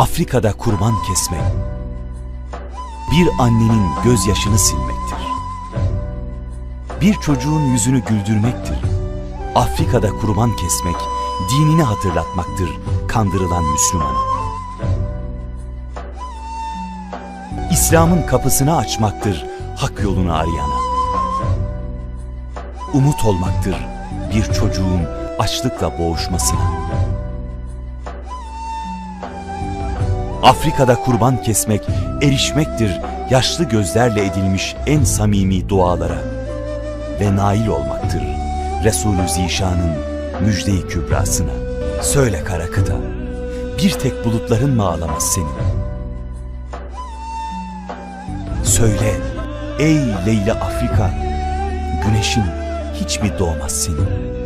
Afrika'da kurban kesmek, bir annenin gözyaşını silmektir. Bir çocuğun yüzünü güldürmektir. Afrika'da kurban kesmek, dinini hatırlatmaktır kandırılan Müslümana. İslam'ın kapısını açmaktır hak yolunu arayana. Umut olmaktır bir çocuğun açlıkla boğuşmasına. Afrika'da kurban kesmek, erişmektir yaşlı gözlerle edilmiş en samimi dualara ve nail olmaktır Resulü Zişan'ın müjde-i kübrasına. Söyle kara kıta, bir tek bulutların mı ağlamaz senin? Söyle ey Leyla Afrika, güneşin hiç mi doğmaz senin?